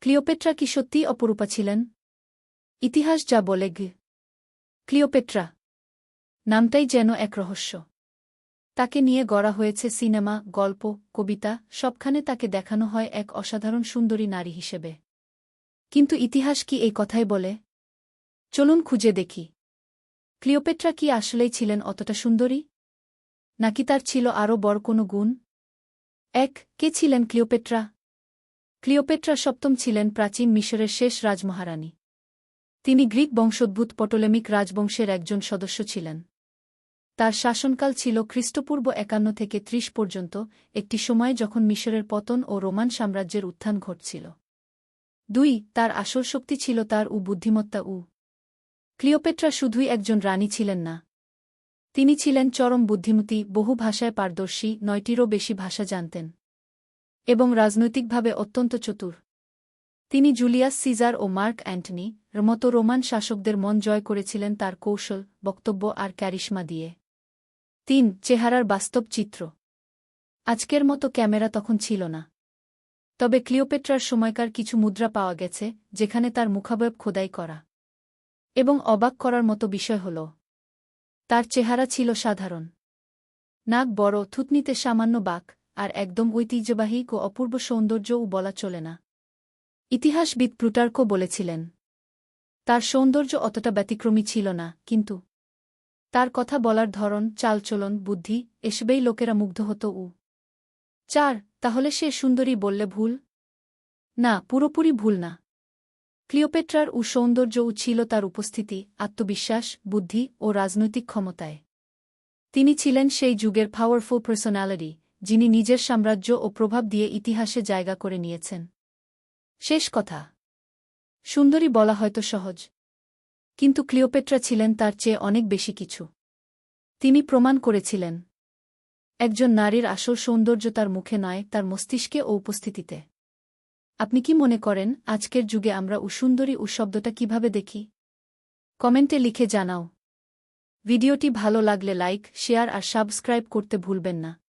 Cleopatra কি সত্যিই অপরূপা ছিলেন? ইতিহাস যা বলে গ। ক্লিওপেট্রা, নামটাই যেন এক রহস্য। তাকে নিয়ে গড়া হয়েছে সিনেমা, গল্প, কবিতা, সবখানে তাকে দেখানো হয় এক অসাধারণ সুন্দরী নারী হিসেবে। কিন্তু ইতিহাস কি এই কথাই বলে? চলুন খুঁজে দেখি। ক্লিওপেট্রা কি আসলেই ছিলেন অতটা সুন্দরী? নাকি তার ছিল আরও বড় কোনো গুণ? এক, কে ছিলেন ক্লিওপেট্রা? ক্লিওপেট্রা সপ্তম ছিলেন প্রাচীন মিশরের শেষ রাজমহারানী। তিনি গ্রিক বংশোদ্ভূত পটোলেমিক রাজবংশের একজন সদস্য ছিলেন। তার শাসনকাল ছিল খ্রিস্টপূর্ব একান্ন থেকে ত্রিশ পর্যন্ত, একটি সময় যখন মিশরের পতন ও রোমান সাম্রাজ্যের উত্থান ঘটছিল। দুই, তার আসল শক্তি ছিল তার উ বুদ্ধিমত্তা উ। ক্লিওপেট্রা শুধুই একজন রানী ছিলেন না। তিনি ছিলেন চরম বুদ্ধিমতী, বহু ভাষায় পারদর্শী, নয়টিরও বেশি ভাষা জানতেন। এবং রাজনৈতিকভাবে অত্যন্ত চতুর। তিনি জুলিয়াস সিজার ও মার্ক অ্যান্টনি মতো রোমান শাসকদের মন জয় করেছিলেন তার কৌশল, বক্তব্য আর ক্যারিশমা দিয়ে। তিন, চেহারার বাস্তব চিত্র। আজকের মতো ক্যামেরা তখন ছিল না। তবে ক্লিওপেট্রার সময়কার কিছু মুদ্রা পাওয়া গেছে, যেখানে তার মুখাবয়ব খোদাই করা। এবং অবাক করার মতো বিষয় হল, তার চেহারা ছিল সাধারণ। নাক বড়, থুতনিতে সামান্য বাক আর একদম ঐতিহ্যবাহী ও অপূর্ব সৌন্দর্যও বলা চলে না। ইতিহাসবিদ প্লুটার্কও বলেছিলেন, তার সৌন্দর্য অতটা ব্যতিক্রমী ছিল না, কিন্তু তার কথা বলার ধরন, চালচলন, বুদ্ধি, এসবেই লোকেরা মুগ্ধ হতো উ। চার, তাহলে সে সুন্দরী বললে ভুল? না, পুরোপুরি ভুল না। ক্লিওপেট্রার উ সৌন্দর্য উ ছিল তার উপস্থিতি, আত্মবিশ্বাস, বুদ্ধি ও রাজনৈতিক ক্ষমতায়। তিনি ছিলেন সেই যুগের পাওয়ারফুল পার্সোনালিটি যিনি নিজের সাম্রাজ্য ও প্রভাব দিয়ে ইতিহাসে জায়গা করে নিয়েছেন। শেষ কথা। সুন্দরী বলা হয়তো সহজ। কিন্তু ক্লিওপেট্রা ছিলেন তার চেয়ে অনেক বেশি কিছু। তিনি প্রমাণ করেছিলেন। একজন নারীর আসল সৌন্দর্য তার মুখে নয়, তার মস্তিষ্কে ও উপস্থিতিতে। আপনি কি মনে করেন, আজকের যুগে আমরা উসুন্দরী উ শব্দটা কীভাবে দেখি? কমেন্টে লিখে জানাও। ভিডিওটি ভালো লাগলে লাইক, শেয়ার আর সাবস্ক্রাইব করতে ভুলবেন না।